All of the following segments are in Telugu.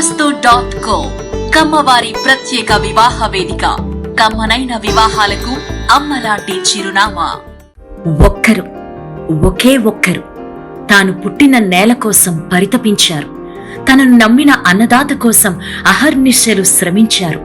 కమ్మస్తు డాట్ కో కమ్మవారి ప్రత్యేక వివాహ వేదిక. కమ్మనైన వివాహాలకు అమ్మలాంటి చిరునామా. ఒక్కరు ఒకే ఒక్కరు. తాను పుట్టిన నేల కోసం పరితపించారు. తనను నమ్మిన అన్నదాత కోసం అహర్నిశలు శ్రమించారు.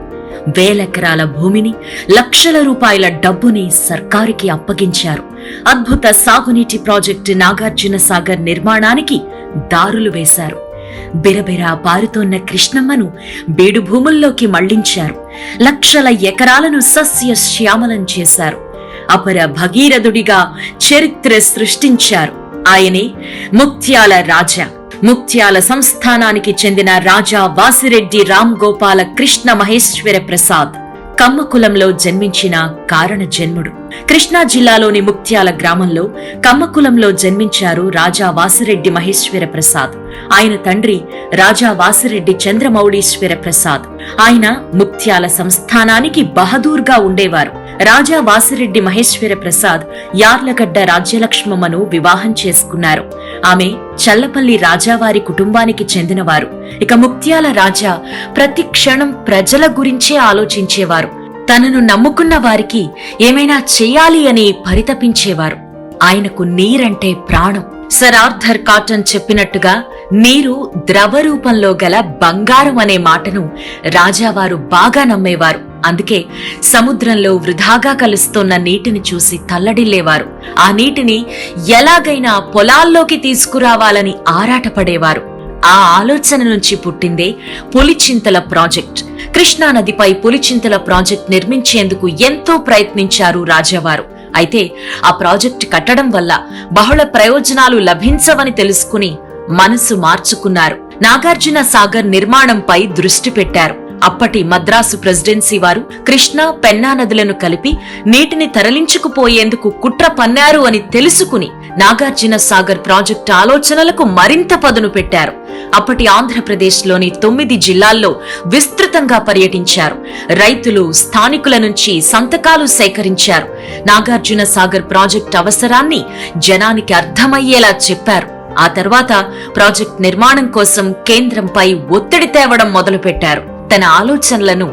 వేలెకరాల భూమిని లక్షల రూపాయల డబ్బుని సర్కారుకి అప్పగించారు. అద్భుత సాగునీటి ప్రాజెక్టు నాగార్జున సాగర్ నిర్మాణానికి దారులు వేశారు. బిరబిరా పారుతోన్న కృష్ణమ్మను బీడు భూముల్లోకి మళ్ళించారు. లక్షల ఎకరాలను సస్య శ్యామలం చేశారు. అపర భగీరథుడిగా చరిత్ర సృష్టించారు. ఆయనే ముక్త్యాల రాజా. ముక్త్యాల సంస్థానానికి చెందిన రాజా వాసిరెడ్డి రామ్ గోపాల కృష్ణ మహేశ్వర ప్రసాద్. కమ్మకులంలో జన్మించిన కారణ జన్ముడు. కృష్ణా జిల్లాలోని ముక్త్యాల గ్రామంలో కమ్మకులంలో జన్మించారు రాజా వాసిరెడ్డి మహేశ్వర ప్రసాద్. ఆయన తండ్రి రాజా వాసిరెడ్డి చంద్రమౌళీశ్వర ప్రసాద్. ఆయన ముక్త్యాల సంస్థానానికి బహదూర్గా ఉండేవారు. రాజా వాసిరెడ్డి మహేశ్వర ప్రసాద్ యార్లగడ్డ రాజ్యలక్ష్మమ్మను వివాహం చేసుకున్నారు. ఆమె చల్లపల్లి రాజావారి కుటుంబానికి చెందినవారు. ఇక ముక్త్యాల రాజా ప్రతి క్షణం ప్రజల గురించే ఆలోచించేవారు. తనను నమ్ముకున్న వారికి ఏమైనా చేయాలి అని పరితపించేవారు. ఆయనకు నీరంటే ప్రాణం. సర్ ఆర్థర్ కాటన్ చెప్పినట్టుగా నీరు ద్రవ రూపంలో గల బంగారం అనే మాటను రాజావారు బాగా నమ్మేవారు. అందుకే సముద్రంలో వృధాగా కలుస్తున్న నీటిని చూసి తల్లడిల్లేవారు. ఆ నీటిని ఎలాగైనా పొలాల్లోకి తీసుకురావాలని ఆరాటపడేవారు. ఆ ఆలోచన నుంచి పుట్టిందే పులిచింతల ప్రాజెక్ట్. కృష్ణానదిపై పులిచింతల ప్రాజెక్ట్ నిర్మించేందుకు ఎంతో ప్రయత్నించారు రాజావారు. అయితే ఆ ప్రాజెక్ట్ కట్టడం వల్ల బహుళ ప్రయోజనాలు లభించవని తెలుసుకుని మనసు మార్చుకున్నారు. నాగార్జున సాగర్ నిర్మాణంపై దృష్టి పెట్టారు. అప్పటి మద్రాసు ప్రెసిడెన్సీ వారు కృష్ణా పెన్నా నదులను కలిపి నీటిని తరలించుకుపోయేందుకు కుట్ర పన్నారు అని తెలుసుకుని నాగార్జున సాగర్ ప్రాజెక్టు ఆలోచనలకు మరింత పదును పెట్టారు. అప్పటి ఆంధ్రప్రదేశ్లోని తొమ్మిది జిల్లాల్లో విస్తృతంగా పర్యటించారు. రైతులు స్థానికుల నుంచి సంతకాలు సేకరించారు. నాగార్జున సాగర్ ప్రాజెక్టు అవసరాన్ని జనానికి అర్థమయ్యేలా చెప్పారు. ఆ తర్వాత ప్రాజెక్ట్ నిర్మాణం కోసం కేంద్రంపై ఒత్తిడి తేవడం మొదలుపెట్టారు. తన ఆలోచనలను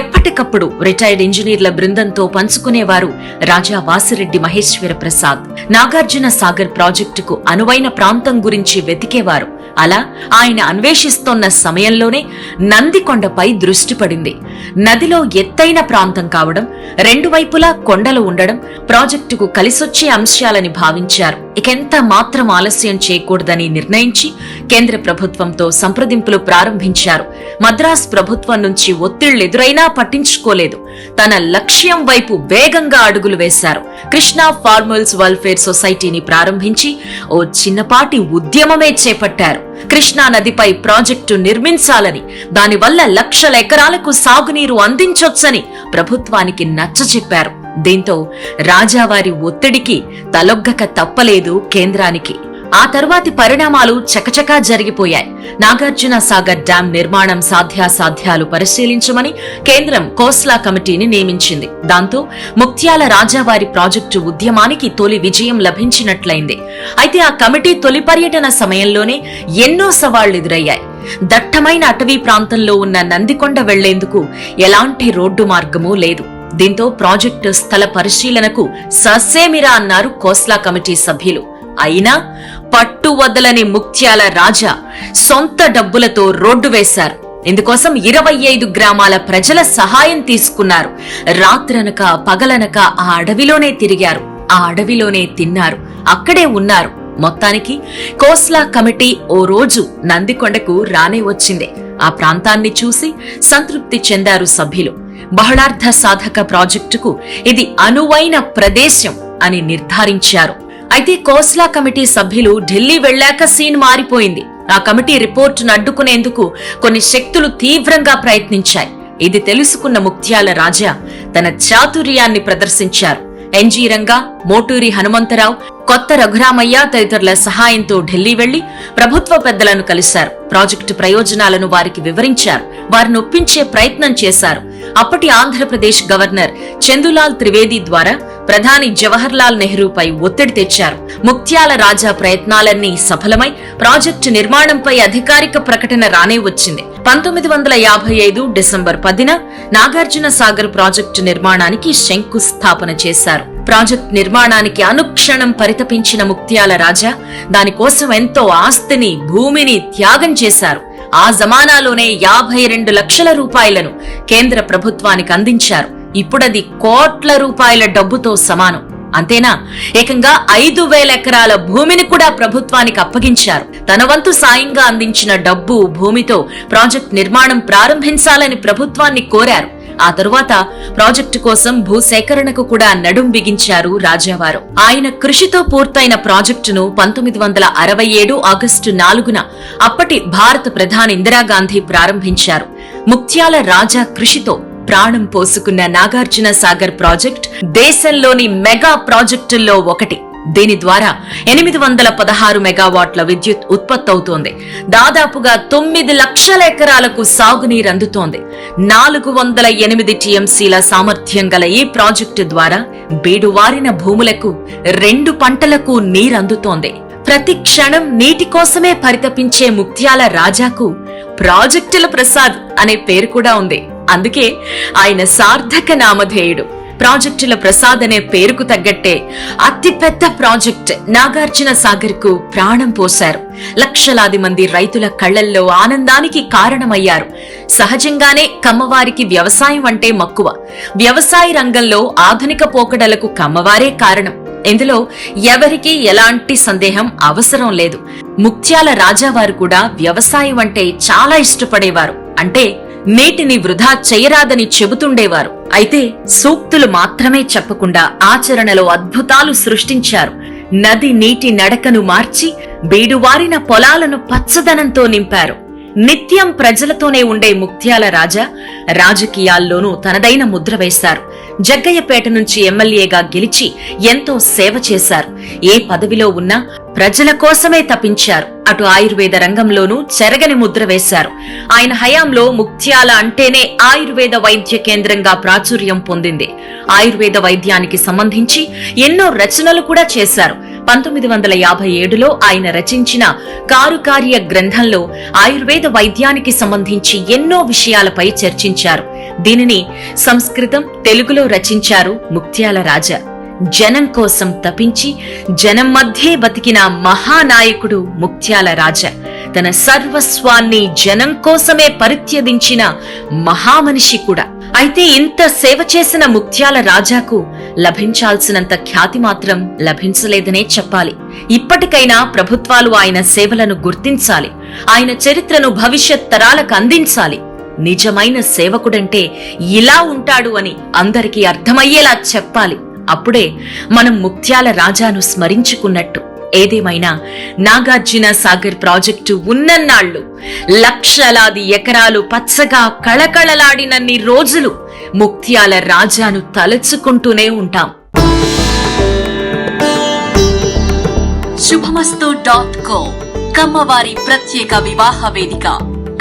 ఎప్పటికప్పుడు రిటైర్డ్ ఇంజనీర్ల బృందంతో పంచుకునేవారు రాజా వాసిరెడ్డి మహేశ్వర ప్రసాద్ నాగార్జున సాగర్ ప్రాజెక్టుకు అనువైన ప్రాంతం గురించి వెతికేవారు. అలా ఆయన అన్వేషిస్తోన్న సమయంలోనే నందికొండపై దృష్టి పడింది. నదిలో ఎత్తైన ప్రాంతం కావడం రెండు వైపులా కొండలు ఉండడం ప్రాజెక్టుకు కలిసొచ్చే అంశాలని భావించారు. ఇకెంత మాత్రం ఆలస్యం చేయకూడదని నిర్ణయించి కేంద్ర ప్రభుత్వంతో సంప్రదింపులు ప్రారంభించారు. మద్రాస్ ప్రభుత్వం నుంచి ఒత్తిళ్ళెదురైనా పట్టించుకోలేదు. తన లక్ష్యం వైపు వేగంగా అడుగులు వేశారు. కృష్ణా ఫార్మల్స్ వెల్ఫేర్ సొసైటీని ప్రారంభించి ఓ చిన్నపాటి ఉద్యమమే చేపట్టారు. కృష్ణా నదిపై ప్రాజెక్టు నిర్మించాలని దానివల్ల లక్షల ఎకరాలకు సాగునీరు అందించొచ్చని ప్రభుత్వానికి నచ్చచెప్పారు దీంతో రాజావారి ఒత్తిడికి తలొగ్గక తప్పలేదు కేంద్రానికి. ఆ తర్వాతి పరిణామాలు చకచకా జరిగిపోయాయి. నాగార్జున సాగర్ డ్యాం నిర్మాణం సాధ్యాసాధ్యాలు పరిశీలించమని కేంద్రం కోస్లా కమిటీని నియమించింది. దాంతో ముక్త్యాల రాజావారి ప్రాజెక్టు ఉద్యమానికి తొలి విజయం లభించినట్లయింది. అయితే ఆ కమిటీ తొలి పర్యటన సమయంలోనే ఎన్నో సవాళ్ళు ఎదురయ్యాయి దట్టమైన అటవీ ప్రాంతంలో ఉన్న నందికొండ వెళ్ళేందుకు ఎలాంటి రోడ్డు మార్గమూ లేదు. దీంతో ప్రాజెక్టు స్థల పరిశీలనకు ససేమిరా అన్నారు కోస్లా కమిటీ సభ్యులు. అయినా పట్టు వదలని ముక్త్యాల రాజా సొంత డబ్బులతో రోడ్డు వేశారు. ఇందుకోసం ఇరవై ఐదు గ్రామాల ప్రజల సహాయం తీసుకున్నారు. రాత్రనక పగలనక ఆ అడవిలోనే తిరిగారు. ఆ అడవిలోనే తిన్నారు. అక్కడే ఉన్నారు. మొత్తానికి కోస్లా కమిటీ ఓ రోజు నందికొండకు రానే వచ్చింది. ఆ ప్రాంతాన్ని చూసి సంతృప్తి చెందారు సభ్యులు. బహుళార్థ సాధక ప్రాజెక్టుకు ఇది అనువైన ప్రదేశం అని నిర్ధారించారు. అయితే కోస్లా కమిటీ సభ్యులు ఢిల్లీ వెళ్ళాక సీన్ మారిపోయింది. ఆ కమిటీ రిపోర్టును అడ్డుకునేందుకు కొన్ని శక్తులు తీవ్రంగా ప్రయత్నించాయి. ఇది తెలుసుకున్న ముక్త్యాల రాజా తన చాతుర్యాన్ని ప్రదర్శించారు. ఎన్జీ రంగా మోటూరి హనుమంతరావు కొత్త రఘురామయ్య తదితరుల సహాయంతో ఢిల్లీ వెళ్ళి ప్రభుత్వ పెద్దలను కలిశారు. ప్రాజెక్టు ప్రయోజనాలను వారికి వివరించారు. వారిని ఒప్పించే ప్రయత్నం చేశారు. అప్పటి ఆంధ్రప్రదేశ్ గవర్నర్ చందులాల్ త్రివేది ద్వారా ప్రధాని జవహర్లాల్ నెహ్రూపై ఒత్తిడి తెచ్చారు. ముత్యాల రాజా ప్రయత్నాలన్నీ సఫలమై ప్రాజెక్టు నిర్మాణంపై అధికారిక ప్రకటన రానే వచ్చింది. పంతొమ్మిది వందల యాభై ఐదు డిసెంబర్ పదిన నాగార్జున సాగర్ ప్రాజెక్టు నిర్మాణానికి శంకుస్థాపన చేశారు. ప్రాజెక్ట్ నిర్మాణానికి అనుక్షణం పరితపించిన ముక్త్యాల రాజా దానికోసం ఎంతో ఆస్తిని భూమిని త్యాగం చేశారు. ఆ జమానాలోనే యాభై రెండు లక్షల రూపాయలను కేంద్ర ప్రభుత్వానికి అందించారు. ఇప్పుడది కోట్ల రూపాయల డబ్బుతో సమానం. అంతేనా? ఏకంగా ఐదు వేల ఎకరాల భూమిని కూడా ప్రభుత్వానికి అప్పగించారు. తన వంతు సాయంగా అందించిన డబ్బు భూమితో ప్రాజెక్ట్ నిర్మాణం ప్రారంభించాలని ప్రభుత్వాన్ని కోరారు. ఆ తరువాత ప్రాజెక్టు కోసం భూసేకరణకు కూడా నడుం బిగించారు రాజావారు ఆయన కృషితో పూర్తయిన ప్రాజెక్టును పంతొమ్మిది వందల అరవై ఏడు ఆగస్టు నాలుగున అప్పటి భారత ప్రధాని ఇందిరాగాంధీ ప్రారంభించారు. ముత్యాల రాజా కృషితో ప్రాణం పోసుకున్న నాగార్జున సాగర్ ప్రాజెక్ట్ దేశంలోని మెగా ప్రాజెక్టుల్లో ఒకటి. దీని ద్వారా ఎనిమిది వందల పదహారు మెగావాట్ల విద్యుత్ ఉత్పత్తవుతోంది. దాదాపుగా తొమ్మిది లక్షల ఎకరాలకు సాగునీరు అందుతోంది. నాలుగు వందల ఎనిమిది టీఎంసీల సామర్థ్యం గల ఈ ప్రాజెక్టు ద్వారా బీడువారిన భూములకు రెండు పంటలకు నీరందుతోంది. ప్రతి క్షణం నీటి కోసమే పరితపించే ముత్యాల రాజాకు ప్రాజెక్టుల ప్రసాద్ అనే పేరు కూడా ఉంది. అందుకే ఆయన సార్థక నామధేయుడు. ప్రాజెక్టుల ప్రసాద్ అనే పేరుకు తగ్గట్టే అతిపెద్ద ప్రాజెక్ట్ నాగార్జున సాగర్కు ప్రాణం పోశారు. లక్షలాది మంది రైతుల కళ్ళల్లో ఆనందానికి కారణమయ్యారు. సహజంగానే కమ్మవారికి వ్యవసాయం అంటే మక్కువ. వ్యవసాయ రంగంలో ఆధునిక పోకడలకు కమ్మవారే కారణం. ఇందులో ఎవరికీ ఎలాంటి సందేహం అవసరం లేదు. ముత్యాల రాజావారు కూడా వ్యవసాయం అంటే చాలా ఇష్టపడేవారు. అంటే నీటిని వృధా చేయరాదని చెబుతుండేవారు. అయితే సూక్తులు మాత్రమే చెప్పకుండా ఆచరణలో అద్భుతాలు సృష్టించారు. నది నీటి నడకను మార్చి బీడువారిన పొలాలను పచ్చదనంతో నింపారు. నిత్యం ప్రజలతోనే ఉండే ముత్యాల రాజా రాజకీయాల్లోనూ తనదైన ముద్ర వేశారు. జగ్గయ్యపేట నుంచి ఎమ్మెల్యేగా గెలిచి ఎంతో సేవ చేశారు. ఏ పదవిలో ఉన్నా ప్రజల కోసమే తపించారు. అటు ఆయుర్వేద రంగంలోనూ చెరగని ముద్ర వేశారు. ఆయన హయాంలో ముత్యాల అంటేనే ఆయుర్వేద వైద్య కేంద్రంగా ప్రాచుర్యం పొందింది. ఆయుర్వేద వైద్యానికి సంబంధించి ఎన్నో రచనలు కూడా చేశారు. పంతొమ్మిది వందల యాభై ఏడులో ఆయన రచించిన కారుకార్య గ్రంథంలో ఆయుర్వేద వైద్యానికి సంబంధించి ఎన్నో విషయాలపై చర్చించారు. దీనిని సంస్కృతం తెలుగులో రచించారు ముక్త్యాల రాజా. జనం కోసం తపించి జనం మధ్యే బతికిన మహానాయకుడు ముక్త్యాల రాజా. తన సర్వస్వాన్ని జనం కోసమే పరిత్యదించిన మహామనిషి కూడా. అయితే ఇంత సేవ చేసిన ముత్యాల రాజాకు లభించాల్సినంత ఖ్యాతి మాత్రం లభించలేదనే చెప్పాలి. ఇప్పటికైనా ప్రభుత్వాలు ఆయన సేవలను గుర్తించాలి. ఆయన చరిత్రను భవిష్యత్ తరాలకు అందించాలి. నిజమైన సేవకుడంటే ఇలా ఉంటాడు అని అందరికీ అర్థమయ్యేలా చెప్పాలి. అప్పుడే మనం ముత్యాల రాజాను స్మరించుకున్నట్టు. ఏదేమైనా నాగార్జున సాగర్ ప్రాజెక్టు ఉన్నన్నాళ్ళు. లక్షలాది ఎకరాలు పచ్చగా కళకళలాడినన్ని రోజులు. ముక్త్యాల రాజాను తలచుకుంటూనే ఉంటాం. శుభమస్తు డాట్ కో కమ్మవారి ప్రత్యేక వివాహ వేదిక.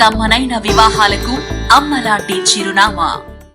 కమ్మనైన వివాహాలకు అమ్మలాంటి చిరునామా.